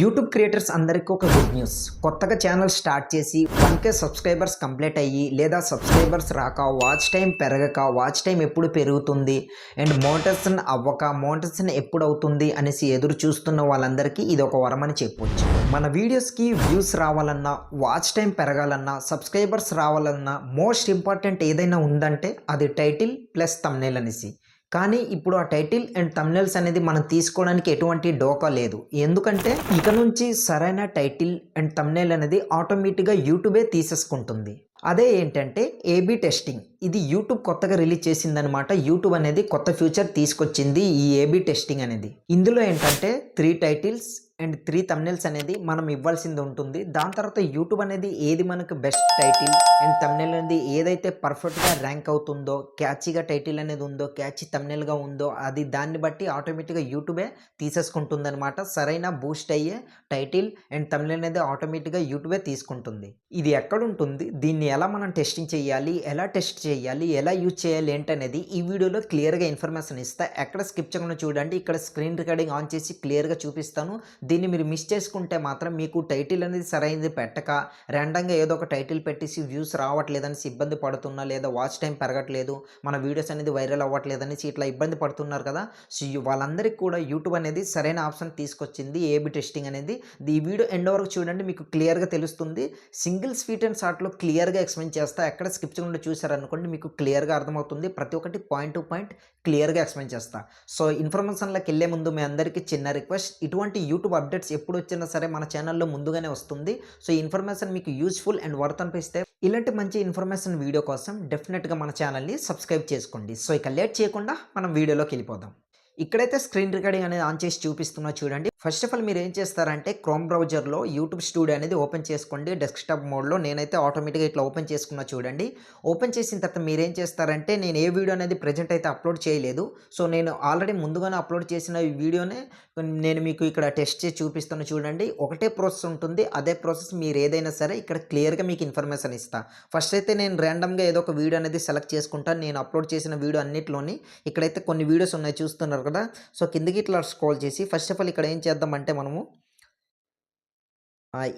YouTube creators అందరికీ ఒక good news. కొత్తగా ఛానల్ స్టార్ట్ చేసి వన్ కే సబ్స్క్రైబర్స్ కంప్లీట్ అయ్యి లేదా సబ్స్క్రైబర్స్ రాక వాచ్ టైం పెరగక వాచ్ టైం ఎప్పుడు పెరుగుతుంది? అండ్ మోటర్సన్ అవ్వక మోటర్సన్ ఎప్పుడు అవుతుంది అనేసి ఎదురు చూస్తున్న వాళ్ళందరికీ ఇది ఒక వరం అని చెప్పొచ్చు. మన వీడియోస్కి వ్యూస్ రావాలన్నా వాచ్ టైం పెరగాలన్నా సబ్స్క్రైబర్స్ రావాలన్నా మోస్ట్ ఇంపార్టెంట్ ఏదైనా ఉందంటే అది టైటిల్ ప్లస్ తమ్నేల్ అనేసి. కానీ ఇప్పుడు ఆ టైటిల్ అండ్ తమ్నెల్స్ అనేది మనం తీసుకోవడానికి ఎటువంటి డోకా లేదు. ఎందుకంటే ఇక నుంచి సరైన టైటిల్ అండ్ తమ్నెల్ అనేది ఆటోమేటిక్గా యూట్యూబే తీసేసుకుంటుంది. అదే ఏంటంటే ఏబీ టెస్టింగ్ ఇది యూట్యూబ్ కొత్తగా రిలీజ్ చేసిందనమాట యూట్యూబ్ అనేది కొత్త ఫ్యూచర్ తీసుకొచ్చింది ఈ ఏబీ టెస్టింగ్ అనేది. ఇందులో ఏంటంటే three titles and three thumbnails అనేది మనం ఇవ్వాల్సింది ఉంటుంది. దాని తర్వాత యూట్యూబ్ అనేది ఏది మనకు బెస్ట్ టైటిల్ అండ్ తమ్నెల్ అనేది ఏదైతే పర్ఫెక్ట్గా ర్యాంక్ అవుతుందో క్యాచీగా టైటిల్ అనేది ఉందో క్యాచీ తమ్నెల్గా ఉందో అది దాన్ని బట్టి ఆటోమేటిక్గా యూట్యూబే తీసేసుకుంటుంది అనమాట సరైన బూస్ట్ అయ్యే టైటిల్ అండ్ తమ్నెల్ అనేది ఆటోమేటిక్గా యూట్యూబే తీసుకుంటుంది. ఇది ఎక్కడ ఉంటుంది? దీన్ని ఎలా మనం టెస్టింగ్ చేయాలి? ఎలా టెస్ట్ చేయాలి? ఎలా యూజ్ చేయాలి ఏంటనేది ఈ వీడియోలో క్లియర్గా ఇన్ఫర్మేషన్ ఇస్తా. ఎక్కడ స్కిప్ చేయకుండా చూడండి. ఇక్కడ స్క్రీన్ రికార్డింగ్ ఆన్ చేసి క్లియర్గా చూపిస్తాను. దీన్ని మీరు మిస్ చేసుకుంటే మాత్రం మీకు టైటిల్ అనేది సరైనది పెట్టక ర్యాండంగా ఏదో ఒక టైటిల్ పెట్టేసి వ్యూస్ రావట్లేదని ఇబ్బంది పడుతున్నా లేదా వాచ్ టైం పెరగట్లేదు మన వీడియోస్ అనేది వైరల్ అవ్వట్లేదనేసి ఇట్లా ఇబ్బంది పడుతున్నారు కదా. సో వాళ్ళందరికీ కూడా యూట్యూబ్ అనేది సరైన ఆప్షన్ తీసుకొచ్చింది ఏబి టెస్టింగ్ అనేది. ఈ వీడియో ఎండ్ వరకు చూడండి మీకు క్లియర్గా తెలుస్తుంది. సింగిల్ స్వీట్ అండ్ షార్ట్లో క్లియర్గా ఎక్స్ప్లెయిన్ చేస్తా. ఎక్కడ స్కిప్ చేయకుండా చూసారనుకోండి మీకు క్లియర్గా అర్థమవుతుంది. ప్రతి ఒక్కటి పాయింట్ టు పాయింట్ క్లియర్గా ఎక్స్ప్లెయిన్ చేస్తా. సో ఇన్ఫర్మేషన్లోకి వెళ్ళే ముందు మీ అందరికీ చిన్న రిక్వెస్ట్ ఇటువంటి యూట్యూబ్ అప్డేట్స్ ఎప్పుడు వచ్చినా సరే మన ఛానల్లో ముందుగానే వస్తుంది. సో ఈ ఇన్ఫర్మేషన్ మీకు యూస్ఫుల్ అండ్ వర్త్ అనిపిస్తే ఇలాంటి మంచి ఇన్ఫర్మేషన్ వీడియో కోసం డెఫినెట్గా మన ఛానల్ని సబ్స్క్రైబ్ చేసుకోండి. సో ఇక లేట్ చేయకుండా మనం వీడియోలోకి వెళ్ళిపోదాం. ఇక్కడైతే స్క్రీన్ రికార్డింగ్ అనేది ఆన్ చేసి చూపిస్తున్నా చూడండి. ఫస్ట్ ఆఫ్ ఆల్ మీరు ఏం చేస్తారంటే క్రోమ్ బ్రౌజర్లో యూట్యూబ్ స్టూడియో అనేది ఓపెన్ చేసుకోండి. డెస్క్టాప్ మోడ్లో నేనైతే ఆటోమేటిక్గా ఇట్లా ఓపెన్ చేసుకున్నా చూడండి. ఓపెన్ చేసిన తర్వాత మీరు ఏం చేస్తారంటే నేను ఏ వీడియో అనేది ప్రజెంట్ అయితే అప్లోడ్ చేయలేదు. సో నేను ఆల్రెడీ ముందుగానే అప్లోడ్ చేసిన ఈ వీడియోనే నేను మీకు ఇక్కడ టెస్ట్ చేసి చూపిస్తాను చూడండి. ఒకటే ప్రాసెస్ ఉంటుంది. అదే ప్రాసెస్ మీరు ఏదైనా సరే ఇక్కడ క్లియర్గా మీకు ఇన్ఫర్మేషన్ ఇస్తా. ఫస్ట్ అయితే నేను ర్యాండమ్గా ఏదో ఒక వీడియో అనేది సెలెక్ట్ చేసుకుంటాను నేను అప్లోడ్ చేసిన వీడియో అన్నిటిలోని ఇక్కడైతే కొన్ని వీడియోస్ ఉన్నాయి చూస్తున్నారు కదా. సో కిందకి ఇట్లా స్క్రోల్ చేసి ఫస్ట్ ఆఫ్ ఆల్ ఇక్కడ ఏం చేద్దామంటే మనము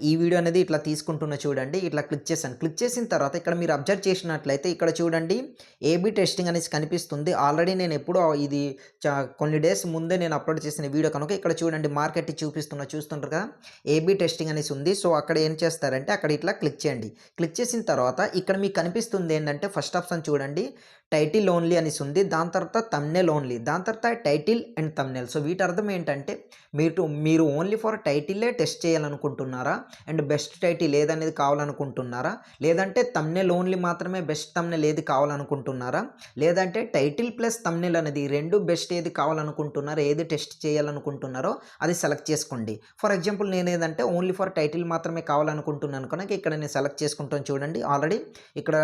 ఈ వీడియో అనేది ఇట్లా తీసుకుంటున్న చూడండి ఇట్లా క్లిక్ చేశాను. క్లిక్ చేసిన తర్వాత ఇక్కడ మీరు అబ్జర్వ్ చేసినట్లయితే ఇక్కడ చూడండి ఏబీ టెస్టింగ్ అనేసి కనిపిస్తుంది. ఆల్రెడీ నేను ఎప్పుడో ఇది చా- కొన్ని డేస్ ముందే నేను అప్లోడ్ చేసిన వీడియో కనుక ఇక్కడ చూడండి మార్కెట్ చూపిస్తున్న చూస్తుంటారు కదా ఏబీ టెస్టింగ్ అనేసి ఉంది. సో అక్కడ ఏం చేస్తారంటే అక్కడ ఇట్లా క్లిక్ చేయండి. క్లిక్ చేసిన తర్వాత ఇక్కడ మీకు కనిపిస్తుంది ఏంటంటే ఫస్ట్ ఆప్షన్ చూడండి టైటిల్ ఓన్లీ అనేసి ఉంది. దాని తర్వాత తమ్నెల్ ఓన్లీ దాని తర్వాత టైటిల్ అండ్ తమ్నెల్ సో వీటి అర్థం ఏంటంటే మీరు మీరు ఓన్లీ ఫర్ టైటిల్లే టెస్ట్ చేయాలనుకుంటున్నారా? అండ్ బెస్ట్ టైటిల్ ఏదనేది కావాలనుకుంటున్నారా? లేదంటే తమ్నెల్ ఓన్లీ మాత్రమే బెస్ట్ తమ్నెల్ ఏది కావాలనుకుంటున్నారా? లేదంటే టైటిల్ ప్లస్ తమ్నెల్ అనేది రెండు బెస్ట్ ఏది కావాలనుకుంటున్నారో? ఏది టెస్ట్ చేయాలనుకుంటున్నారో అది సెలెక్ట్ చేసుకోండి. ఫర్ ఎగ్జాంపుల్ నేను ఏదంటే ఓన్లీ ఫర్ టైటిల్ మాత్రమే కావాలనుకుంటున్నాను కనుక ఇక్కడ నేను సెలెక్ట్ చేసుకుంటాను చూడండి. ఆల్రెడీ ఇక్కడ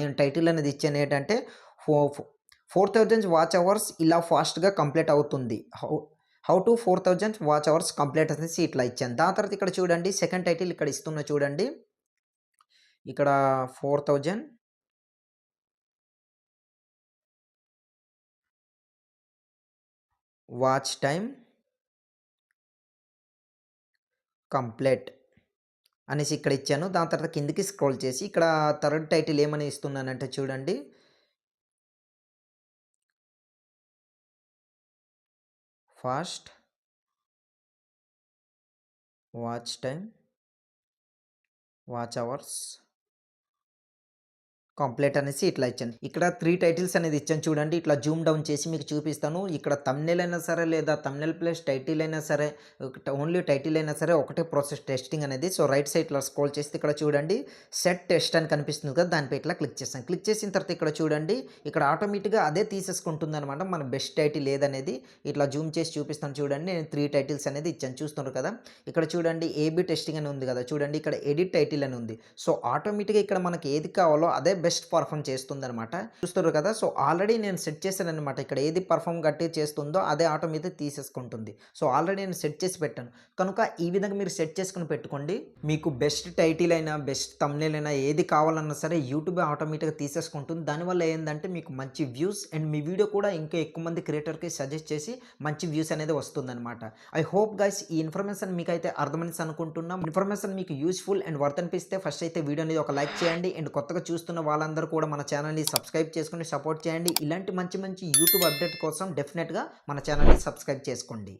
నేను టైటిల్ అనేది ఇచ్చాను ఏంటంటే ఫో ఫోర్ థౌజండ్ వాచ్ అవర్స్ ఇలా ఫాస్ట్గా కంప్లీట్ అవుతుంది. How how to four thousand watch hours complete అనేసి ఇట్లా ఇచ్చాను. దాని తర్వాత ఇక్కడ చూడండి సెకండ్ టైటిల్ ఇక్కడ ఇస్తున్నా చూడండి. ఇక్కడ four thousand. Watch time complete అనేసి ఇక్కడ ఇచ్చాను. దాని తర్వాత కిందికి స్క్రోల్ చేసి ఇక్కడ థర్డ్ టైటిల్ ఏమని ఇస్తున్నానంటే చూడండి. Fast watch time watch hours complete అనేసి ఇట్లా ఇచ్చాను. ఇక్కడ త్రీ టైటిల్స్ అనేది ఇచ్చాను చూడండి. ఇట్లా జూమ్ డౌన్ చేసి మీకు చూపిస్తాను. ఇక్కడ తమ్నెల్ అయినా సరే లేదా తమ్నెల్ ప్లస్ టైటిల్ అయినా సరే ఓన్లీ టైటిల్ అయినా సరే ఒకటే ప్రాసెస్ టెస్టింగ్ అనేది. సో రైట్ సైడ్ ఇట్లా స్క్రోల్ చేస్తే ఇక్కడ చూడండి. సెట్ టెస్ట్ అని కనిపిస్తుంది కదా దానిపై ఇట్లా క్లిక్ చేస్తాను. క్లిక్ చేసిన తర్వాత ఇక్కడ చూడండి. ఇక్కడ ఆటోమేటిక్గా అదే తీసేసుకుంటుంది అనమాట మన బెస్ట్ టైటిల్ ఏదనేది ఇట్లా జూమ్ చేసి చూపిస్తాను చూడండి. నేను త్రీ టైటిల్స్ అనేది ఇచ్చాను. చూస్తున్నారు కదా? ఇక్కడ చూడండి. ఏబీ టెస్టింగ్ అని ఉంది కదా? చూడండి. ఇక్కడ ఎడిట్ టైటిల్ అని ఉంది. సో ఆటోమేటిక్గా ఇక్కడ మనకి ఏది కావాలో అదే బెస్ట్ పర్ఫామ్ చేస్తుందన్నమాట. చూస్తారు కదా సో ఆల్రెడీ నేను సెట్ చేశాను అనమాట ఇక్కడ ఏది పర్ఫామ్ గట్టి చేస్తుందో అదే ఆటో మీద తీసేసుకుంటుంది. సో ఆల్రెడీ నేను సెట్ చేసి పెట్టాను. కనుక ఈ విధంగా మీరు సెట్ చేసుకుని పెట్టుకోండి. మీకు బెస్ట్ టైటిల్ అయినా బెస్ట్ తమ్నేల్ అయినా ఏది కావాలన్నా సరే యూట్యూబ్ ఆటోమేటిక్గా తీసేసుకుంటుంది. దానివల్ల ఏంటంటే మీకు మంచి వ్యూస్ అండ్ మీ వీడియో కూడా ఇంకా ఎక్కువ మంది క్రియేటర్కి సజెస్ట్ చేసి మంచి వ్యూస్ అనేది వస్తుందన్నమాట. ఐ హోప్ గైస్ ఈ ఇన్ఫర్మేషన్ మీకు అయితే అర్థమైంది అనుకుంటున్నాం. ఇన్ఫర్మేషన్ మీకు యూస్ఫుల్ అండ్ వర్త్ అనిపిస్తే ఫస్ట్ అయితే వీడియో అనేది ఒక లైక్ చేయండి. అండ్ కొత్తగా చూస్తున్న వాళ్ళందరూ కూడా మన ఛానల్ని సబ్స్క్రైబ్ చేసుకుని సపోర్ట్ చేయండి. ఇలాంటి మంచి మంచి యూట్యూబ్ అప్డేట్ కోసం డెఫినెట్గా మన ఛానల్ని సబ్స్క్రైబ్ చేసుకోండి.